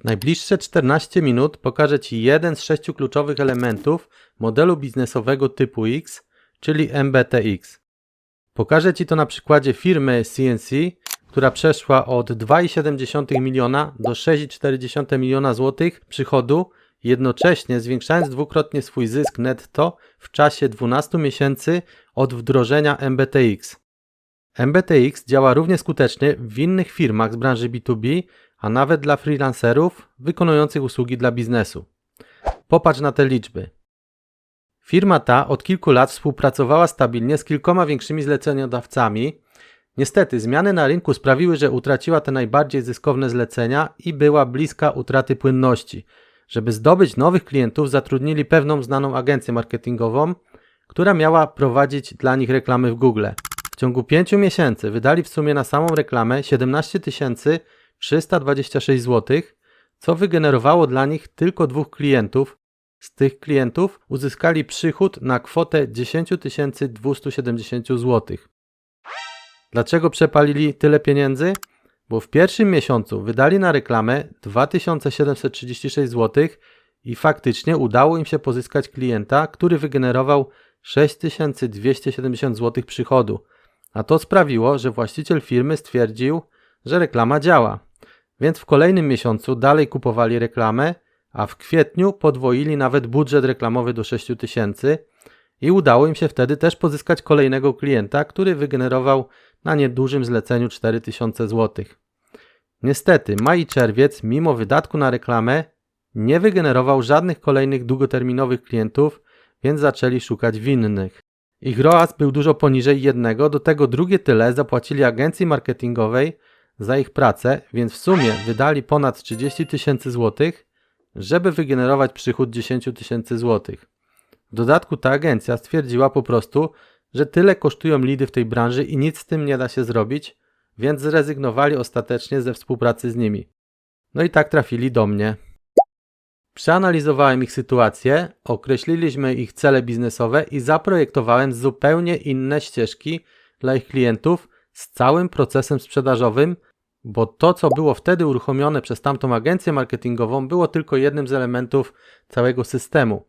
W najbliższe 14 minut pokażę Ci jeden z sześciu kluczowych elementów modelu biznesowego typu X, czyli MBTX. Pokażę Ci to na przykładzie firmy CNC, która przeszła od 2,7 miliona do 6,4 miliona złotych przychodu, jednocześnie zwiększając dwukrotnie swój zysk netto w czasie 12 miesięcy od wdrożenia MBTX. MBTX działa równie skutecznie w innych firmach z branży B2B, a nawet dla freelancerów wykonujących usługi dla biznesu. Popatrz na te liczby. Firma ta od kilku lat współpracowała stabilnie z kilkoma większymi zleceniodawcami. Niestety, zmiany na rynku sprawiły, że utraciła te najbardziej zyskowne zlecenia i była bliska utraty płynności. Żeby zdobyć nowych klientów, zatrudnili pewną znaną agencję marketingową, która miała prowadzić dla nich reklamy w Google. Ciągu 5 miesięcy wydali w sumie na samą reklamę 17 326 zł, co wygenerowało dla nich tylko dwóch klientów. Z tych klientów uzyskali przychód na kwotę 10 270 zł. Dlaczego przepalili tyle pieniędzy? Bo w pierwszym miesiącu wydali na reklamę 2736 zł i faktycznie udało im się pozyskać klienta, który wygenerował 6270 zł przychodu. A to sprawiło, że właściciel firmy stwierdził, że reklama działa. Więc w kolejnym miesiącu dalej kupowali reklamę, a w kwietniu podwoili nawet budżet reklamowy do 6000 i udało im się wtedy też pozyskać kolejnego klienta, który wygenerował na niedużym zleceniu 4000 zł. Niestety, maj i czerwiec, mimo wydatku na reklamę, nie wygenerował żadnych kolejnych długoterminowych klientów, więc zaczęli szukać winnych. Ich ROAS był dużo poniżej jednego, do tego drugie tyle zapłacili agencji marketingowej za ich pracę, więc w sumie wydali ponad 30 tysięcy złotych, żeby wygenerować przychód 10 tysięcy złotych. W dodatku ta agencja stwierdziła po prostu, że tyle kosztują lidy w tej branży i nic z tym nie da się zrobić, więc zrezygnowali ostatecznie ze współpracy z nimi. No i tak trafili do mnie. Przeanalizowałem ich sytuację, określiliśmy ich cele biznesowe i zaprojektowałem zupełnie inne ścieżki dla ich klientów z całym procesem sprzedażowym, bo to, co było wtedy uruchomione przez tamtą agencję marketingową, było tylko jednym z elementów całego systemu.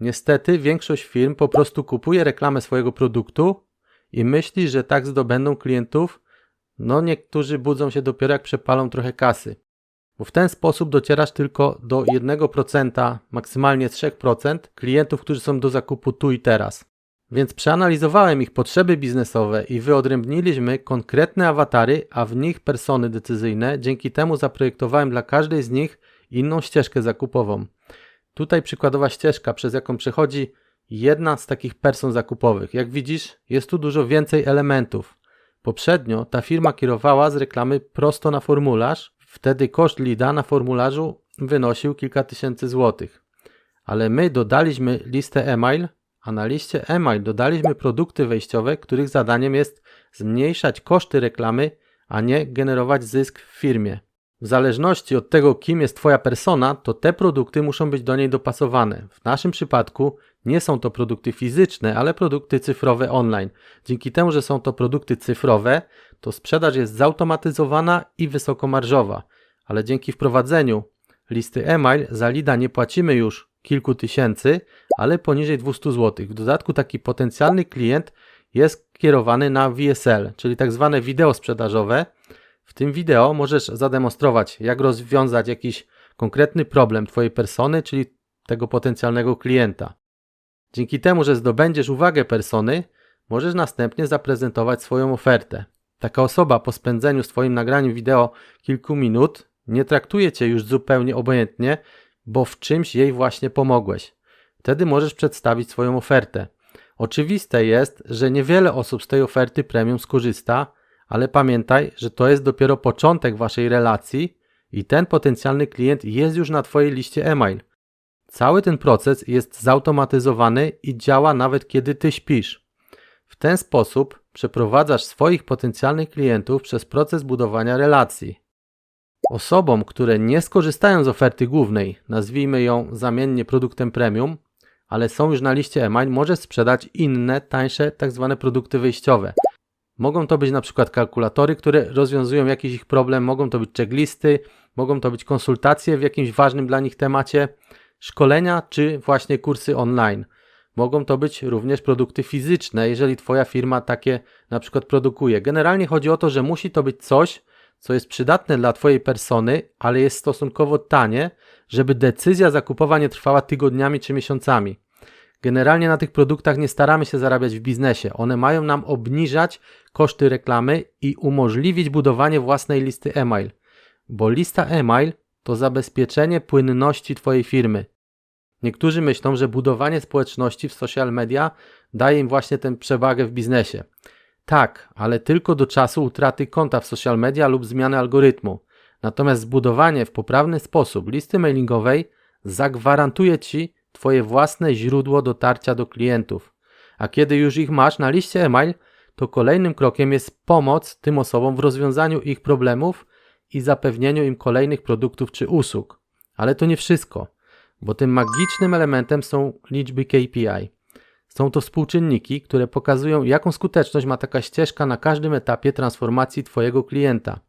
Niestety, większość firm po prostu kupuje reklamę swojego produktu i myśli, że tak zdobędą klientów. No, niektórzy budzą się dopiero jak przepalą trochę kasy bo w ten sposób docierasz tylko do 1%, maksymalnie 3% klientów, którzy są do zakupu tu i teraz. Więc przeanalizowałem ich potrzeby biznesowe i wyodrębniliśmy konkretne awatary, a w nich persony decyzyjne. Dzięki temu zaprojektowałem dla każdej z nich inną ścieżkę zakupową. Tutaj przykładowa ścieżka, przez jaką przechodzi jedna z takich person zakupowych. Jak widzisz, jest tu dużo więcej elementów. Poprzednio ta firma kierowała z reklamy prosto na formularz, Wtedy koszt lida na formularzu wynosił kilka tysięcy złotych. Ale my dodaliśmy listę e-mail, a na liście e-mail dodaliśmy produkty wejściowe, których zadaniem jest zmniejszać koszty reklamy, a nie generować zysk w firmie. W zależności od tego, kim jest Twoja persona, to te produkty muszą być do niej dopasowane. W naszym przypadku nie są to produkty fizyczne, ale produkty cyfrowe online. Dzięki temu, że są to produkty cyfrowe, to sprzedaż jest zautomatyzowana i wysokomarżowa. Ale dzięki wprowadzeniu listy e-mail za lida nie płacimy już kilku tysięcy, ale poniżej 200 zł. W dodatku taki potencjalny klient jest kierowany na VSL, czyli tak zwane wideo sprzedażowe. W tym wideo możesz zademonstrować, jak rozwiązać jakiś konkretny problem Twojej persony, czyli tego potencjalnego klienta. Dzięki temu, że zdobędziesz uwagę persony, możesz następnie zaprezentować swoją ofertę. Taka osoba po spędzeniu z Twoim nagraniem wideo kilku minut nie traktuje Cię już zupełnie obojętnie, bo w czymś jej właśnie pomogłeś. Wtedy możesz przedstawić swoją ofertę. Oczywiste jest, że niewiele osób z tej oferty premium skorzysta, ale pamiętaj, że to jest dopiero początek Waszej relacji i ten potencjalny klient jest już na Twojej liście e-mail. Cały ten proces jest zautomatyzowany i działa nawet kiedy Ty śpisz. W ten sposób przeprowadzasz swoich potencjalnych klientów przez proces budowania relacji. Osobom, które nie skorzystają z oferty głównej, nazwijmy ją zamiennie produktem premium, ale są już na liście e-mail, możesz sprzedać inne, tańsze. Tak produkty wyjściowe. Mogą to być na przykład kalkulatory, które rozwiązują jakiś ich problem, mogą to być checklisty, mogą to być konsultacje w jakimś ważnym dla nich temacie, szkolenia czy właśnie kursy online. Mogą to być również produkty fizyczne, jeżeli Twoja firma takie na przykład produkuje. Generalnie chodzi o to, że musi to być coś, co jest przydatne dla Twojej persony, ale jest stosunkowo tanie, żeby decyzja zakupowa nie trwała tygodniami czy miesiącami. Generalnie na tych produktach nie staramy się zarabiać w biznesie. One mają nam obniżać koszty reklamy i umożliwić budowanie własnej listy e-mail. Bo lista e-mail to zabezpieczenie płynności Twojej firmy. Niektórzy myślą, że budowanie społeczności w social media daje im właśnie tę przewagę w biznesie. Tak, ale tylko do czasu utraty konta w social media lub zmiany algorytmu. Natomiast zbudowanie w poprawny sposób listy mailingowej zagwarantuje Ci Twoje własne źródło dotarcia do klientów. A kiedy już ich masz na liście e-mail, to kolejnym krokiem jest pomoc tym osobom w rozwiązaniu ich problemów i zapewnieniu im kolejnych produktów czy usług. Ale to nie wszystko, bo tym magicznym elementem są liczby KPI. Są to współczynniki, które pokazują, jaką skuteczność ma taka ścieżka na każdym etapie transformacji Twojego klienta.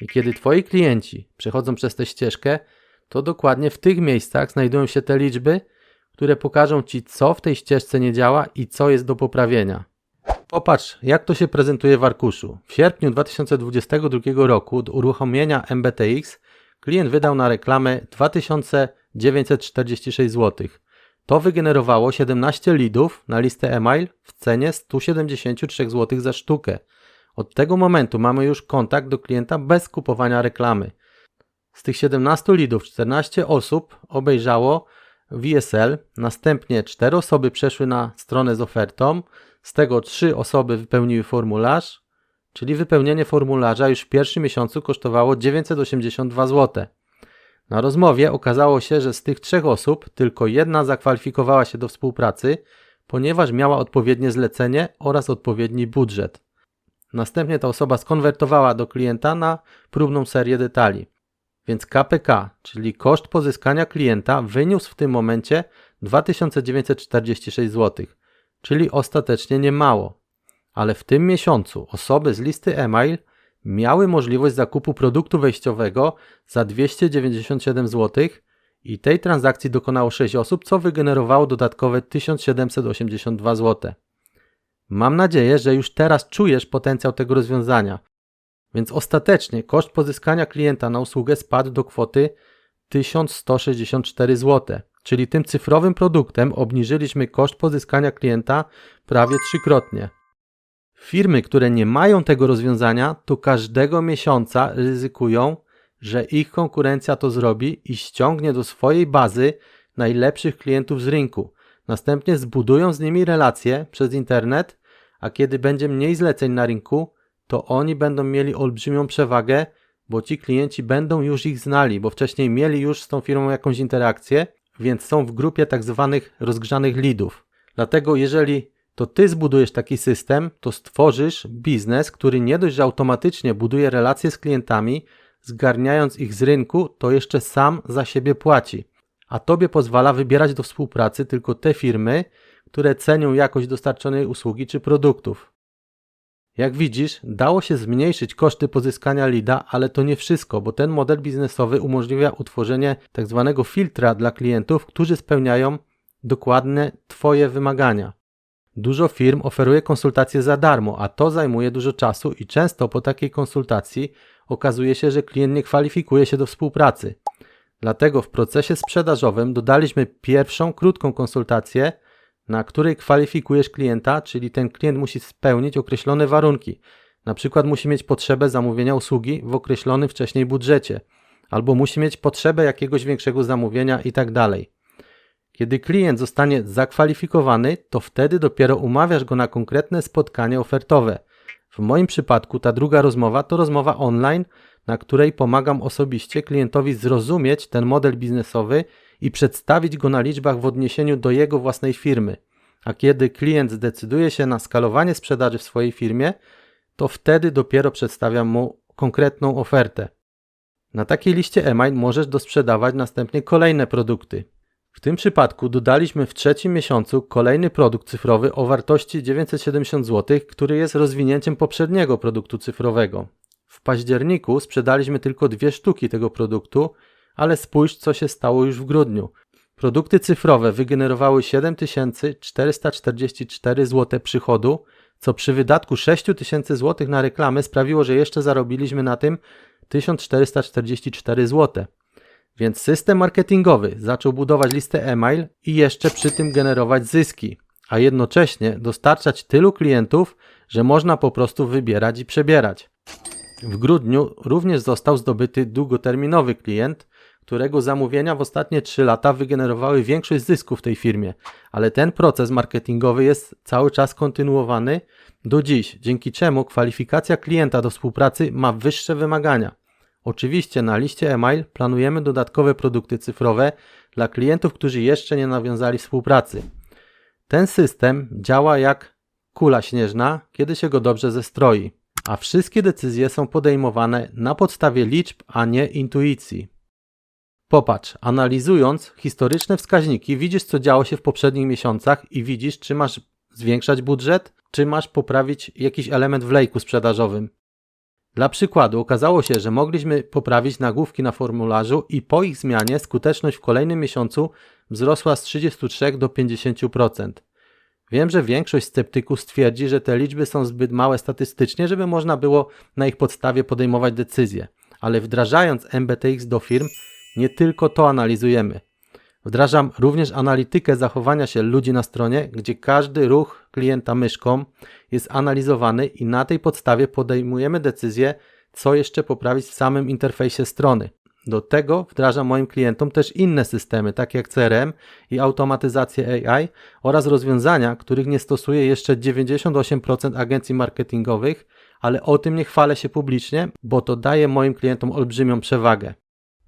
I kiedy Twoi klienci przechodzą przez tę ścieżkę, to dokładnie w tych miejscach znajdują się te liczby, które pokażą Ci, co w tej ścieżce nie działa i co jest do poprawienia. Popatrz, jak to się prezentuje w arkuszu. W sierpniu 2022 roku do uruchomienia MBTX klient wydał na reklamę 2946 zł. To wygenerowało 17 lidów na listę e-mail w cenie 173 zł za sztukę. Od tego momentu mamy już kontakt do klienta bez kupowania reklamy. Z tych 17 lidów 14 osób obejrzało VSL, następnie 4 osoby przeszły na stronę z ofertą, z tego 3 osoby wypełniły formularz, czyli wypełnienie formularza już w pierwszym miesiącu kosztowało 982 zł. Na rozmowie okazało się, że z tych trzech osób tylko jedna zakwalifikowała się do współpracy, ponieważ miała odpowiednie zlecenie oraz odpowiedni budżet. Następnie ta osoba skonwertowała do klienta na próbną serię detali. Więc KPK, czyli koszt pozyskania klienta, wyniósł w tym momencie 2946 zł, czyli ostatecznie nie mało. Ale w tym miesiącu osoby z listy e-mail miały możliwość zakupu produktu wejściowego za 297 zł i tej transakcji dokonało 6 osób, co wygenerowało dodatkowe 1782 zł. Mam nadzieję, że już teraz czujesz potencjał tego rozwiązania, więc ostatecznie koszt pozyskania klienta na usługę spadł do kwoty 1164 zł, czyli tym cyfrowym produktem obniżyliśmy koszt pozyskania klienta prawie trzykrotnie. Firmy, które nie mają tego rozwiązania, to każdego miesiąca ryzykują, że ich konkurencja to zrobi i ściągnie do swojej bazy najlepszych klientów z rynku. Następnie zbudują z nimi relacje przez internet, a kiedy będzie mniej zleceń na rynku, to oni będą mieli olbrzymią przewagę, bo ci klienci będą już ich znali, bo wcześniej mieli już z tą firmą jakąś interakcję, więc są w grupie tak zwanych rozgrzanych leadów. Dlatego jeżeli to ty zbudujesz taki system, to stworzysz biznes, który nie dość, że automatycznie buduje relacje z klientami, zgarniając ich z rynku, to jeszcze sam za siebie płaci. A tobie pozwala wybierać do współpracy tylko te firmy, które cenią jakość dostarczonej usługi czy produktów. Jak widzisz, dało się zmniejszyć koszty pozyskania lida, ale to nie wszystko, bo ten model biznesowy umożliwia utworzenie tzw. Tak filtra dla klientów, którzy spełniają dokładne Twoje wymagania. Dużo firm oferuje konsultacje za darmo, a to zajmuje dużo czasu i często po takiej konsultacji okazuje się, że klient nie kwalifikuje się do współpracy. Dlatego w procesie sprzedażowym dodaliśmy pierwszą krótką konsultację, na której kwalifikujesz klienta, czyli ten klient musi spełnić określone warunki. Na przykład musi mieć potrzebę zamówienia usługi w określonym wcześniej budżecie, albo musi mieć potrzebę jakiegoś większego zamówienia itd. Kiedy klient zostanie zakwalifikowany, to wtedy dopiero umawiasz go na konkretne spotkanie ofertowe. W moim przypadku ta druga rozmowa to rozmowa online, na której pomagam osobiście klientowi zrozumieć ten model biznesowy i przedstawić go na liczbach w odniesieniu do jego własnej firmy. A kiedy klient zdecyduje się na skalowanie sprzedaży w swojej firmie, to wtedy dopiero przedstawiam mu konkretną ofertę. Na takiej liście e-mail możesz dosprzedawać następnie kolejne produkty. W tym przypadku dodaliśmy w trzecim miesiącu kolejny produkt cyfrowy o wartości 970 zł, który jest rozwinięciem poprzedniego produktu cyfrowego. W październiku sprzedaliśmy tylko dwie sztuki tego produktu, ale spójrz co się stało już w grudniu. Produkty cyfrowe wygenerowały 7444 zł przychodu, co przy wydatku 6000 zł na reklamy sprawiło, że jeszcze zarobiliśmy na tym 1444 zł. Więc system marketingowy zaczął budować listę e-mail i jeszcze przy tym generować zyski, a jednocześnie dostarczać tylu klientów, że można po prostu wybierać i przebierać. W grudniu również został zdobyty długoterminowy klient, którego zamówienia w ostatnie 3 lata wygenerowały większość zysków w tej firmie, ale ten proces marketingowy jest cały czas kontynuowany do dziś, dzięki czemu kwalifikacja klienta do współpracy ma wyższe wymagania. Oczywiście na liście e-mail planujemy dodatkowe produkty cyfrowe dla klientów, którzy jeszcze nie nawiązali współpracy. Ten system działa jak kula śnieżna, kiedy się go dobrze zestroi, a wszystkie decyzje są podejmowane na podstawie liczb, a nie intuicji. Popatrz, analizując historyczne wskaźniki, widzisz co działo się w poprzednich miesiącach i widzisz, czy masz zwiększać budżet, czy masz poprawić jakiś element w lejku sprzedażowym. Dla przykładu okazało się, że mogliśmy poprawić nagłówki na formularzu i po ich zmianie skuteczność w kolejnym miesiącu wzrosła z 33 do 50%. Wiem, że większość sceptyków stwierdzi, że te liczby są zbyt małe statystycznie, żeby można było na ich podstawie podejmować decyzje, ale wdrażając MBTX do firm, nie tylko to analizujemy. Wdrażam również analitykę zachowania się ludzi na stronie, gdzie każdy ruch klienta myszką jest analizowany i na tej podstawie podejmujemy decyzję, co jeszcze poprawić w samym interfejsie strony. Do tego wdrażam moim klientom też inne systemy, takie jak CRM i automatyzację AI oraz rozwiązania, których nie stosuje jeszcze 98% agencji marketingowych, ale o tym nie chwalę się publicznie, bo to daje moim klientom olbrzymią przewagę.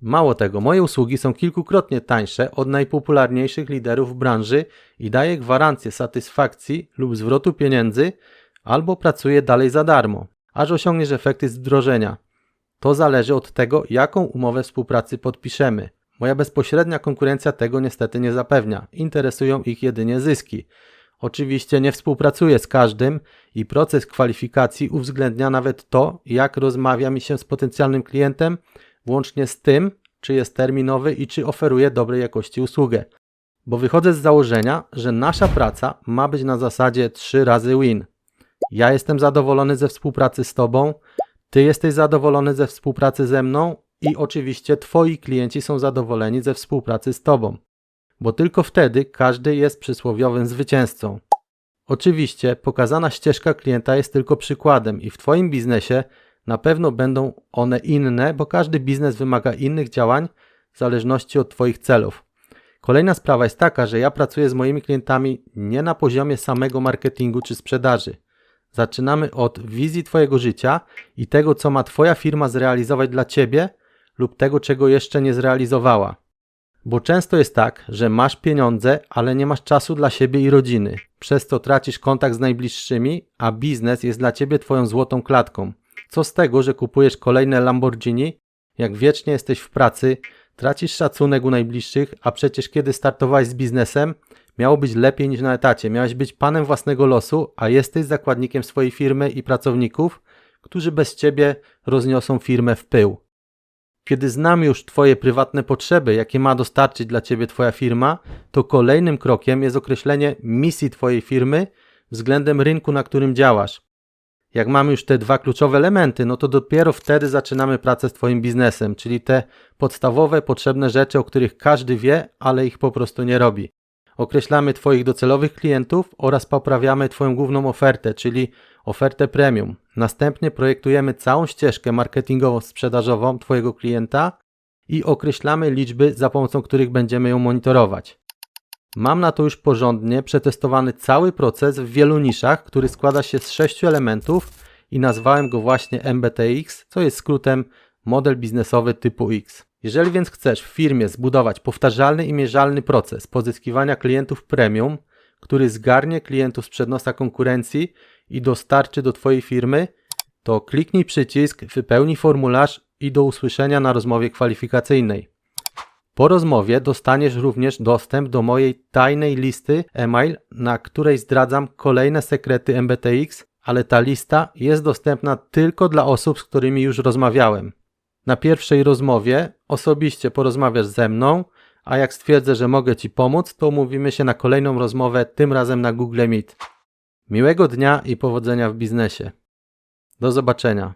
Mało tego, moje usługi są kilkukrotnie tańsze od najpopularniejszych liderów w branży i daję gwarancję satysfakcji lub zwrotu pieniędzy, albo pracuję dalej za darmo, aż osiągniesz efekty z wdrożenia. To zależy od tego, jaką umowę współpracy podpiszemy. Moja bezpośrednia konkurencja tego niestety nie zapewnia. Interesują ich jedynie zyski. Oczywiście nie współpracuję z każdym i proces kwalifikacji uwzględnia nawet to, jak rozmawia mi się z potencjalnym klientem włącznie z tym, czy jest terminowy i czy oferuje dobrej jakości usługę. Bo wychodzę z założenia, że nasza praca ma być na zasadzie 3 razy win. Ja jestem zadowolony ze współpracy z Tobą, Ty jesteś zadowolony ze współpracy ze mną i oczywiście Twoi klienci są zadowoleni ze współpracy z Tobą. Bo tylko wtedy każdy jest przysłowiowym zwycięzcą. Oczywiście pokazana ścieżka klienta jest tylko przykładem i w Twoim biznesie na pewno będą one inne, bo każdy biznes wymaga innych działań w zależności od Twoich celów. Kolejna sprawa jest taka, że ja pracuję z moimi klientami nie na poziomie samego marketingu czy sprzedaży. Zaczynamy od wizji Twojego życia i tego, co ma Twoja firma zrealizować dla Ciebie lub tego, czego jeszcze nie zrealizowała. Bo często jest tak, że masz pieniądze, ale nie masz czasu dla siebie i rodziny. Przez to tracisz kontakt z najbliższymi, a biznes jest dla Ciebie Twoją złotą klatką. Co z tego, że kupujesz kolejne Lamborghini, jak wiecznie jesteś w pracy, tracisz szacunek u najbliższych, a przecież kiedy startowałeś z biznesem, miało być lepiej niż na etacie. Miałeś być panem własnego losu, a jesteś zakładnikiem swojej firmy i pracowników, którzy bez ciebie rozniosą firmę w pył. Kiedy znam już Twoje prywatne potrzeby, jakie ma dostarczyć dla Ciebie Twoja firma, to kolejnym krokiem jest określenie misji Twojej firmy względem rynku, na którym działasz. Jak mamy już te dwa kluczowe elementy, no to dopiero wtedy zaczynamy pracę z Twoim biznesem, czyli te podstawowe, potrzebne rzeczy, o których każdy wie, ale ich po prostu nie robi. Określamy Twoich docelowych klientów oraz poprawiamy Twoją główną ofertę, czyli ofertę premium. Następnie projektujemy całą ścieżkę marketingową-sprzedażową Twojego klienta i określamy liczby, za pomocą których będziemy ją monitorować. Mam na to już porządnie przetestowany cały proces w wielu niszach, który składa się z sześciu elementów i nazwałem go właśnie MBTX, co jest skrótem model biznesowy typu X. Jeżeli więc chcesz w firmie zbudować powtarzalny i mierzalny proces pozyskiwania klientów premium, który zgarnie klientów z przednosa konkurencji i dostarczy do Twojej firmy, to kliknij przycisk, wypełnij formularz i do usłyszenia na rozmowie kwalifikacyjnej. Po rozmowie dostaniesz również dostęp do mojej tajnej listy e-mail, na której zdradzam kolejne sekrety MBTX, ale ta lista jest dostępna tylko dla osób, z którymi już rozmawiałem. Na pierwszej rozmowie osobiście porozmawiasz ze mną, a jak stwierdzę, że mogę Ci pomóc, to umówimy się na kolejną rozmowę, tym razem na Google Meet. Miłego dnia i powodzenia w biznesie. Do zobaczenia.